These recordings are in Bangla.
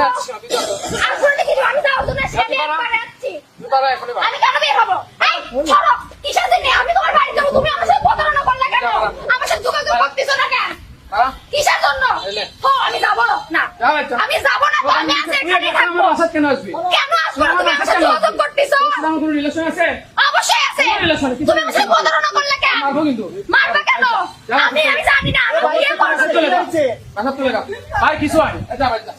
আমি যাব তো না সে আমি একবার যাচ্ছি। তুই দাঁড়া, এখনই বাড়ি। আমি কেন বের হব? কিসের জন্য? আমি তোমার বাড়ি যাব তুমি আমার সাথে প্রতারণা করলে কেন? আমার সাথে যোগাযোগ করতেছো না কেন? কিসের জন্য? আমি যাব না। আমি যাব না আমি আছি এখানে থাকব। কেন আসবি? কেন আসব তুমি আমার আমার সাথে যোগাযোগ করতেছো? তোর কোনো relation আছে? অবশ্যই আছে। তুমি আমার সাথে প্রতারণা করলে কেন? মারবো কিন্তু। মারবে কেন? যা। আমি আমি জানি না আমি বিয়ে বাসায় চলে যা। চলে। ভাই, কিছু। এই যা, বাড়ি যা।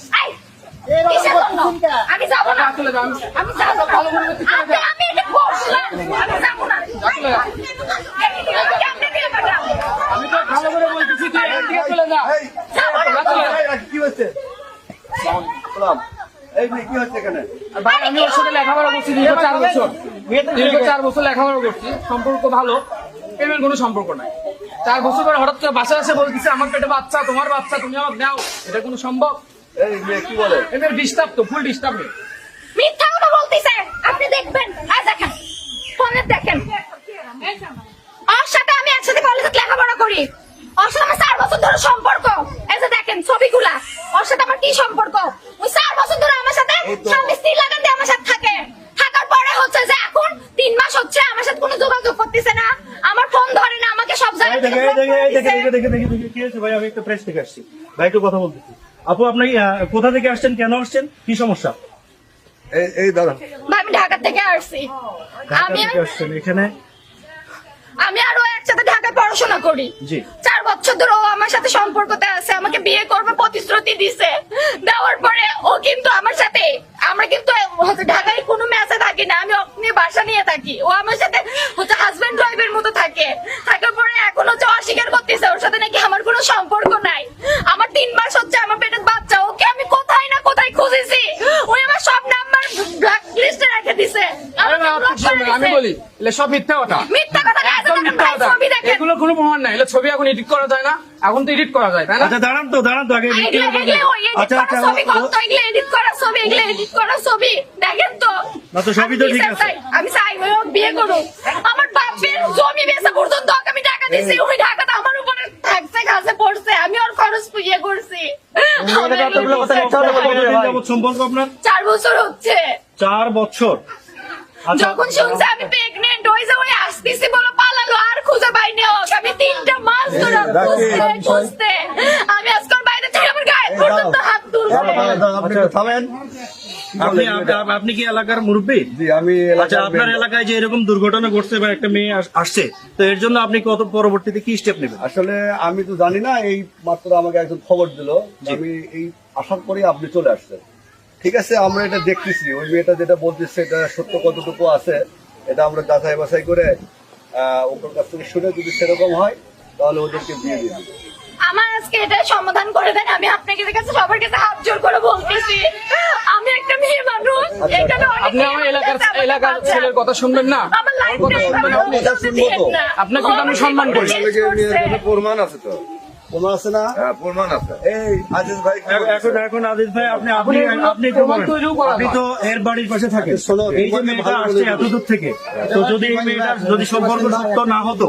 আমি যাব না। যা, চলে যা। আমি- আমি না। ভালো করে বলছি, চলে আমি এটা করছিলাম আমি যাব না। যা, চলে যা। কেমনে দিলে পাঠাবো? আমি তো ভালো করে বলতেছি, তুই এখান থেকে চলে যা। যাব না। যা, চলে যা। কি হচ্ছে? এই কি হচ্ছে এখানে? ভাই, আমি ওর সাথে লেখাপড়া করছি দীর্ঘ চার বছর। দীর্ঘ চার বছর লেখাপড়া করছি। সম্পর্ক ভালো। প্রেমের কোনো সম্পর্ক নাই। চার বছর পরে হঠাৎ করে বাসায় এসে বলতেছে আমার পেটে বাচ্চা তোমার বাচ্চা তুমি আমার নাও এটা কোনো সম্ভব? এই মেয়ে কি বলে? এবার ডিস্টার্ব তো ফুল ডিস্টার্ব নেই মিথ্যা কথা বলতেছে। আপনি দেখবেন। আর দেখেন ফোনে দেখেন। ওর সাথে আমি একসাথে কলেজে লেখাপড়া করি। ওর সাথে আমার চার বছর ধরে সম্পর্ক। এই যে দেখেন ছবিগুলা ওর সাথে আমার কি সম্পর্ক? ওই চার বছর ধরে আমার সাথে স্বামী স্ত্রী লাগাতে আমার সাথে থাকে। থাকার পরে হচ্ছে যে এখন তিন মাস হচ্ছে আমার সাথে কোনো যোগাযোগ করতেছে না। আমার ফোন ধরে না আমাকে সব জায়গায় দেখে, দেখে, দেখে, দেখে, দেখে, দেখে, দেখে, কি হয়েছে ভাই? আমি একটা প্রেস থেকে আসছি। ভাই একটু কথা বলতেছি। আপু আপনি কোথা থেকে আসছেন? কেন আসছেন? কি সমস্যা? এই এই দাদা ভাই, আমি ঢাকা থেকে আসছি। আমি আসছেন এখানে? আমি আরও একসাথে ঢাকায় পড়াশোনা করি। জি। চার বছর ধরে ও আমার সাথে সম্পর্কতে আছে আমাকে বিয়ে করবে প্রতিশ্রুতি দিছে। দেওয়ার পরে ও কিন্তু আমার সাথে আমরা কিন্তু ঢাকায় কোনো ম্যাচে থাকি না আমি অগ্নি বাসা নিয়ে থাকি। ও আমার সাথে হচ্ছে হাজবেন্ড ওয়াইফের মতো থাকে। থাকার পরে এখন হচ্ছে অস্বীকার করতেছে ওর সাথে নাকি আমার কোনো সম্পর্ক নাই। আমার তিন মাস হচ্ছে আমার পেটের বাচ্চা ওকে আমি কোথায় না কোথায় খুঁজেছি? ওই আমার সব নাম্বার ব্ল্যাক লিস্টে রেখে দিছে। আমি বলি এটা সব মিথ্যা কথা মিথ্যা কথা না, একদম দেখেন মিথ্যা ভাই, কথা ছবি দেখেন। এগুলো কোনো প্রমাণ নাই ছবি এখন এডিট করা যায় না এখন তো এডিট করা যায় তাই না আচ্ছা দাঁড়ান তো দাঁড়ান তো আগে আচ্ছা আচ্ছা ছবি, ও- কত এগুলো edit করা ছবি, এগুলো edit করা ছবি। দেখেন তো। না তো সবই তো আমি ঠিক আছে। আমি চাই বিয়ে করুক। আমার বাপের জমি বেচা পর্যন্ত আমি টাকা দিছি। ওই টাকাটা আমার উপরে থাকছে, ঘাসে পড়ছে। আমি ওর খরচ ইয়ে করছি। সম্পর্ক আপনার চার বছর হচ্ছে চার বছর যখন শুনছে আমি প্রেগনেন্ট ওই যে ওই আসতেছি খুঁজে পাইনি আমি তিনটা মাস ধরে খুঁজতে খুঁজতে। আমি আজকাল বাইরে থেকে আমার গায়ে পর্যন্ত হাত আপনি থামেন। আপনি কি এলাকার মুরব্বী? আমি আচ্ছা আপনার এলাকায় যে এরকম দুর্ঘটনা ঘটছে বা একটা মেয়ে আসছে তো এর জন্য আপনি কত পরবর্তীতে কি স্টেপ নেবেন? আসলে আমি তো জানি না এই মাত্র আমাকে একজন খবর দিল। যে আমি এই আসার পরে আপনি চলে আসছেন। ঠিক আছে আমরা এটা দেখতেছি। ওই মেয়েটা যেটা বলতেছে এটা সত্য কতটুকু আছে এটা আমরা যাচাই বাছাই করে ওর কাছ থেকে শুনে যদি সেরকম হয় তাহলে ওদেরকে দিয়ে দিয়ে দিবো আমার আজকে এটা সমাধান করে দেন আমি আপনাকে কাছে সবার কাছে হাত জোর করে বলতেছি। আমি একটা মেয়ে মানুষ এখানে অনেক আপনি আমার এলাকার এলাকার। ছেলের কথা শুনবেন না? আমার লাইফ কথা শুনবেন আপনি আপনাকে কিন্তু আমি সম্মান করি। প্রমাণ আছে তো। কোনো আছে না? হ্যাঁ প্রমাণ আছে। এই আজিজ ভাই এখন এখন আদিত ভাই আপনি আপনি আপনি আপনি একটু প্রমাণ বলেন। তৈরিও করা আপনি তো এর বাড়ির পাশে থাকেন। আচ্ছা, এই যে মেয়েটা আসছে এত দূর থেকে তো যদি এই মেয়েটার যদি সম্পর্ক সত্য না হতো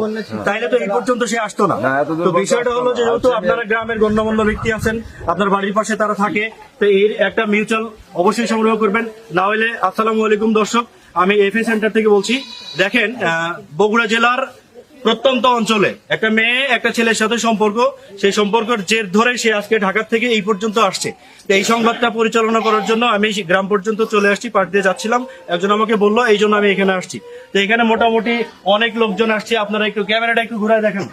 তাইলে তো এই পর্যন্ত সে আসতো না। তো বিষয়টা হলো যে যেহেতু আপনারা গ্রামের গণ্যমান্য ব্যক্তি আছেন আপনার বাড়ির পাশে তারা থাকে তো এর একটা মিউচুয়াল অবশ্যই সংগ্রহ করবেন। না হলে আসসালামু আলাইকুম দর্শক আমি এফএ সেন্টার থেকে বলছি দেখেন আহ, বগুড়া জেলার প্রত্যন্ত অঞ্চলে একটা মেয়ে, একটা ছেলের সাথে সম্পর্ক, সেই সম্পর্কের জের ধরে সে আজকে ঢাকার থেকে এই পর্যন্ত আসছে। তো এই সংবাদটা পরিচালনা করার জন্য আমি গ্রাম পর্যন্ত চলে আসছি, পাশ দিয়ে যাচ্ছিলাম। একজন আমাকে বলল, এই জন্য আমি এখানে আসছি। তো এখানে মোটামুটি অনেক লোকজন আসছে। আপনারা একটু ক্যামেরাটা একটু ঘুরায় দেখেন।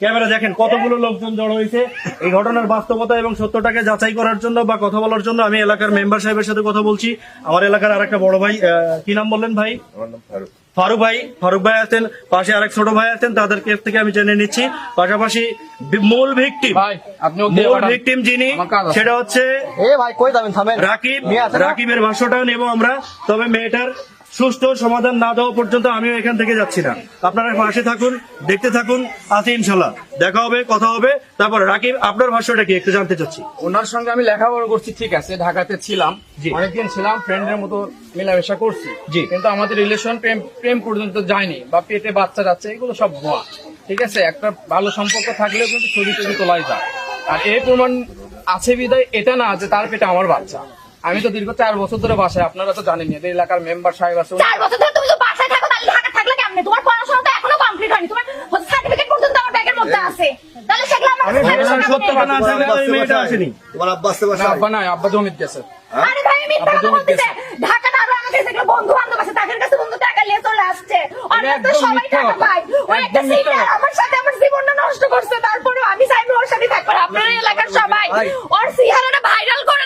ক্যামেরা দেখেন, কতগুলো লোকজন জড়ো হয়েছে। এই ঘটনার বাস্তবতা এবং সত্যটাকে যাচাই করার জন্য বা কথা বলার জন্য আমি এলাকার মেম্বার সাহেবের সাথে কথা বলছি। আমার এলাকার আর একটা বড় ভাই কি নাম বললেন ভাই? আমার নাম ফারুক। ফারুক ভাই ফারুক ভাই আছেন পাশে আরেক ছোট ভাই আছেন তাদের কেস থেকে আমি জেনে নিচ্ছি পাশাপাশি মূল ভিকটিম মূল। ভিকটিম যিনি। সেটা হচ্ছে রাকিব? রাকিবের ভাষ্যটা নেব আমরা তবে মেয়েটার সুষ্ঠু সমাধান না দেওয়া পর্যন্ত আমিও এখান থেকে যাচ্ছি না। আপনারা পাশে থাকুন দেখতে থাকুন আছে ইনশাল্লাহ। দেখা হবে কথা হবে। তারপর রাকিব আপনার ভাষ্যটা কি? একটু জানতে চাচ্ছি। ওনার সঙ্গে আমি লেখাপড়া করছি ঠিক আছে ঢাকাতে ছিলাম। অনেকদিন ছিলাম ফ্রেন্ডের মতো মেলামেশা করছি। জি। কিন্তু আমাদের রিলেশন প্রেম প্রেম পর্যন্ত যায়নি। বা পেটে বাচ্চা যাচ্ছে এগুলো সব ভুয়া। ঠিক আছে একটা ভালো সম্পর্ক থাকলেও কিন্তু ছবি টবি তোলাই যায়। আর এই প্রমাণ আছে বিদায় এটা না যে তার পেটে আমার বাচ্চা। আমি তো দীর্ঘ চার বছর ধরে বাসায় আপনারা তো জানেন এই এলাকার মেম্বার সাহেব আছে চার বছর ধরে তুমি তো বাসায় থাকো তাহলে ঢাকা থাকলে কেমনে? তোমার পড়াশোনা তো এখনও কমপ্লিট হয়নি। তোমার সার্টিফিকেট পর্যন্ত আমার ব্যাগের মধ্যে আছে। তাহলে সেগুলো আমার আমি কাছে ভেবেছিলাম থাকবে সত্য কথা না থাকলে মেয়েটা আসেনি। তোমার আব্বা আসতে না, আব্বা নাই আব্বা জমিত গেছে। আরে ভাই মিথ্যা কথা বলতেছে ঢাকা আরও আমাকে যেগুলো বন্ধু বান্ধব আছে তাদের কাছে বন্ধু টাকা নিয়ে চলে আসছে। অন্য তো সবাই টাকা পায়। ওই একটা সিনিয়র আমার সাথে আমার জীবনটা নষ্ট করছে তারপরে আমি চাইব ওর সাথে থাকব আপনার এলাকার সবাই। ওর চেহারাটা ভাইরাল করে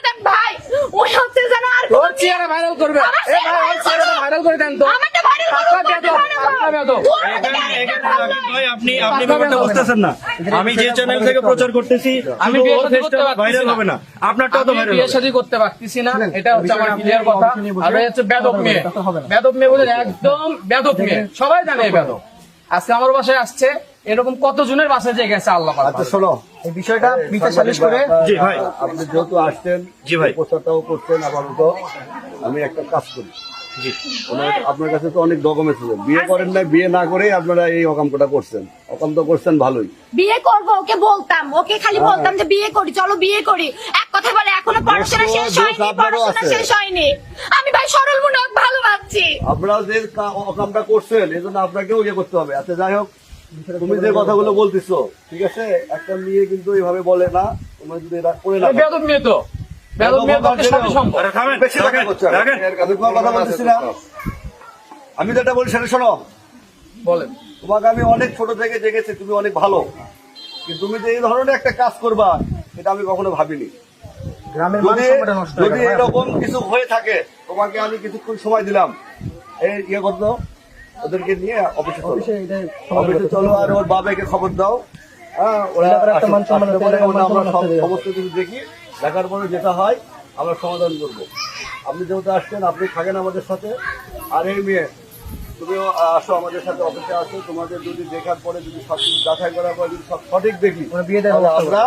ওই হচ্ছে যেন আর চেহারা ভাইরাল করবে। এ ভাই ওর চেহারাটা ভাইরাল করে দেন তো। আমারটা viral করো, পাকা তোমারটা বেয়াদব, viral করো। পাকা বেয়াদব। তুই আমাকে এখানে- direct এখানে ভালো রাকিব নয়। ভাই, আপনি আপনি ব্যাপারটা বুঝতেছেন না? আমি যে চ্যানেল থেকে প্রচার করতেছি আমি ভাইরাল হবে না। আপনারটাও তো ভাইরাল বিয়ে হবে। শাদী করতে পারতেছি না। এটা হচ্ছে আমার ক্লিয়ার কথা। আর এই হচ্ছে বেদব মেয়ে। বেদব মেয়ে বলে একদম বেদব মেয়ে। সবাই জানে এই বেদব আজকে আমার বাসায় আসছে এরকম কত জনের বাসায় যে গেছে আল্লাহ আচ্ছা শোনো এই বিষয়টা বিচার সালিশ করে জি ভাই। আপনি যেহেতু আসছেন জি ভাই। প্রচারটাও করছেন আপাতত আমি একটা কাজ করি। জি। আপনার কাছে তো অনেক ডকুমেন্টস আছে। বিয়ে করেন না বিয়ে না করে আপনারা এই অকামটা করছেন। অকাম তো করছেন ভালোই। বিয়ে করব ওকে বলতাম। ওকে খালি বলতাম যে বিয়ে করি চলো বিয়ে করি। এক কথা বলে এখনও পড়াশোনা শেষ হয়নি পড়াশোনা শেষ হয়নি। আমি ভাই সরল মনে হোক ভালোবাসছি। আপনারা যে অকামটা করছেন এই জন্য আপনাকেও ইয়ে করতে হবে। আচ্ছা যাই হোক তুমি যে কথাগুলো বলতেছো ঠিক আছে? একটা মেয়ে কিন্তু এইভাবে বলে না তোমরা যদি এটা করে না বেদব মেয়ে তো। বেদব মেয়ে পক্ষে সবই সম্ভব আরে থামেন বেশি কথা করছ রাখেন। আমি কথা বলতেছি না। আমি যেটা বলি সেটা শোনো। বলেন। তোমাকে আমি অনেক ছোট থেকে দেখেছি তুমি অনেক ভালো। কিন্তু তুমি যে এই ধরনের একটা কাজ করবা এটা আমি কখনো ভাবিনি। গ্রামের যদি যদি এরকম কিছু হয়ে থাকে তোমাকে আমি কিছুক্ষণ সময় দিলাম। এই ইয়ে করতো ওদেরকে নিয়ে অফিসে চলো। অফিসে চলো আর ওর বাবাকে খবর দাও। হ্যাঁ ওরা আমরা সব- সমস্ত কিছু দেখি। দেখার পরে যেটা হয় আমরা সমাধান করব। আপনি যেহেতু আসছেন আপনি থাকেন আমাদের সাথে। আর এই মেয়ে তুমিও আসো আমাদের সাথে অফিসে আসো। তোমাদের যদি দেখার পরে যদি সব কিছু যাচাই করার পরে যদি সব সঠিক দেখি আমরা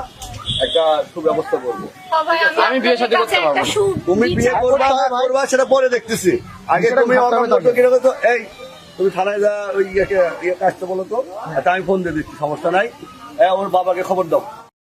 একটা সুব্যবস্থা করব। সবাই আমি বিয়ে শাদী করতে পারব তুমি বিয়ে করবা না করবা সেটা পরে দেখতেছি। আগে তুমি এই তুমি থানায় যা ওই ইয়ে কাজটা বলো তো আমি ফোন দিয়ে দিচ্ছি, সমস্যা নাই। আমার ওর বাবাকে খবর দাও।